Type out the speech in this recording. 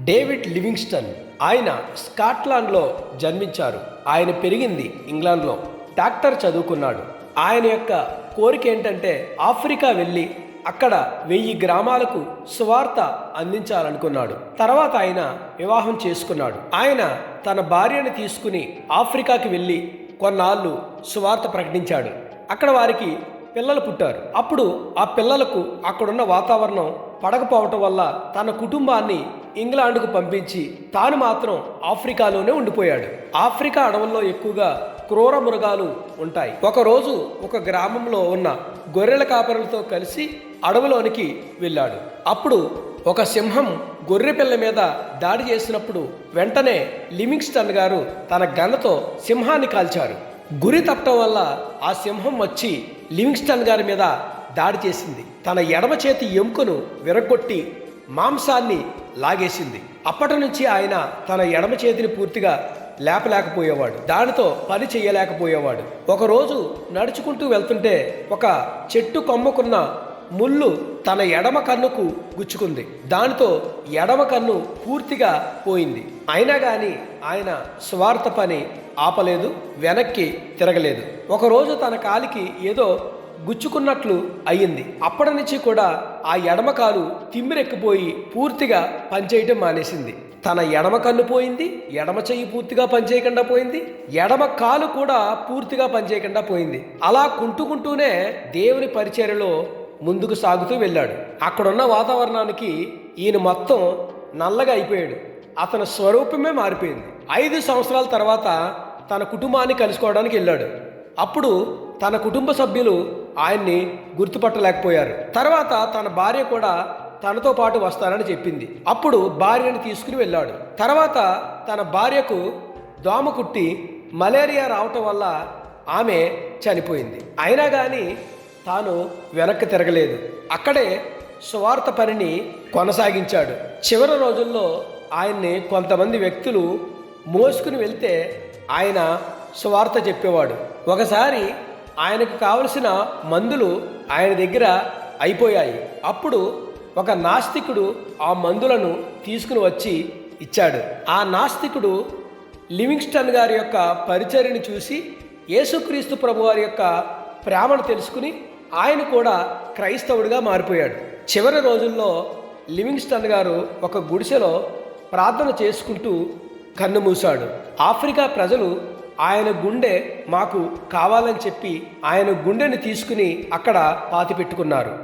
David Livingstone ఆయన స్కాట్లాండ్లో జన్మించారు. ఆయన పెరిగింది ఇంగ్లాండ్లో. డాక్టర్ చదువుకున్నాడు. ఆయన యొక్క కోరిక ఏంటంటే ఆఫ్రికా వెళ్ళి అక్కడ వెయ్యి గ్రామాలకు సువార్త అందించాలనుకున్నాడు. తర్వాత ఆయన వివాహం చేసుకున్నాడు. ఆయన తన భార్యను తీసుకుని ఆఫ్రికాకి వెళ్ళి కొన్నాళ్ళు సువార్త ప్రకటించాడు. అక్కడ వారికి పిల్లలు పుట్టారు. అప్పుడు ఆ పిల్లలకు అక్కడున్న వాతావరణం పడకపోవటం వల్ల తన కుటుంబాన్ని ఇంగ్లాండ్కు పంపించి తాను మాత్రం ఆఫ్రికాలోనే ఉండిపోయాడు. ఆఫ్రికా అడవుల్లో ఎక్కువగా క్రూర మృగాలు ఉంటాయి. ఒకరోజు ఒక గ్రామంలో ఉన్న గొర్రెల కాపరులతో కలిసి అడవులోనికి వెళ్ళాడు. అప్పుడు ఒక సింహం గొర్రె పిల్ల మీద దాడి చేసినప్పుడు వెంటనే లిమింగ్స్టన్ గారు తన గన్నతో సింహాన్ని కాల్చారు. గురి తప్పటం వల్ల ఆ సింహం వచ్చి లివింగ్స్టన్ గారి మీద దాడి చేసింది. తన ఎడమ చేతి ఎముకను విరగొట్టి మాంసాన్ని లాగేసింది. అప్పటి నుంచి ఆయన తన ఎడమ చేతిని పూర్తిగా లేపలేకపోయేవాడు. దానితో పని చేయలేకపోయేవాడు. ఒకరోజు నడుచుకుంటూ వెళ్తుంటే ఒక చెట్టు కొమ్మకున్న ముళ్ళు తన ఎడమ కన్నుకు గుచ్చుకుంది. దానితో ఎడమ కన్ను పూర్తిగా పోయింది. అయినా కానీ ఆయన స్వార్థ పని ఆపలేదు వెనక్కి తిరగలేదు. ఒకరోజు తన కాలికి ఏదో గుచ్చుకున్నట్లు అయ్యింది. అప్పటి నుంచి కూడా ఆ ఎడమ కాలు తిమ్మిరెక్కిపోయి పూర్తిగా పనిచేయటం మానేసింది. తన ఎడమ కన్ను పోయింది ఎడమ చెయ్యి పూర్తిగా పనిచేయకుండా పోయింది ఎడమ కాలు కూడా పూర్తిగా పనిచేయకుండా పోయింది. అలా కుంటుకుంటూనే దేవుని పరిచర్యలో ముందుకు సాగుతూ వెళ్ళాడు. అక్కడున్న వాతావరణానికి ఈయన మొత్తం నల్లగా అయిపోయాడు. అతని స్వరూపమే మారిపోయింది. ఐదు సంవత్సరాల తర్వాత తన కుటుంబాన్ని కలుసుకోవడానికి వెళ్ళాడు. అప్పుడు తన కుటుంబ సభ్యులు ఆయన్ని గుర్తుపట్టలేకపోయారు. తర్వాత తన భార్య కూడా తనతో పాటు వస్తానని చెప్పింది. అప్పుడు భార్యను తీసుకుని వెళ్ళాడు. తర్వాత తన భార్యకు దోమ కుట్టి మలేరియా రావటం వల్ల ఆమె చనిపోయింది. అయినా కానీ తాను వెనక్కి తిరగలేదు. అక్కడే స్వార్థ పనిని కొనసాగించాడు. చివరి రోజుల్లో ఆయన్ని కొంతమంది వ్యక్తులు మోసుకుని వెళ్తే ఆయన స్వార్థ చెప్పేవాడు. ఒకసారి ఆయనకు కావలసిన మందులు ఆయన దగ్గర అయిపోయాయి. అప్పుడు ఒక నాస్తికుడు ఆ మందులను తీసుకుని వచ్చి ఇచ్చాడు. ఆ నాస్తికుడు లివింగ్స్టన్ గారి యొక్క పరిచర్యను చూసి యేసుక్రీస్తు ప్రభు వారి యొక్క ప్రేమను తెలుసుకుని ఆయన కూడా క్రైస్తవుడిగా మారిపోయాడు. చివరి రోజుల్లో లివింగ్స్టన్ గారు ఒక గుడిసెలో ప్రార్థన చేసుకుంటూ కన్ను మూశాడు. ఆఫ్రికా ప్రజలు ఆయన గుండె మాకు కావాలని చెప్పి ఆయన గుండెని తీసుకుని అక్కడ పాతి పెట్టుకున్నారు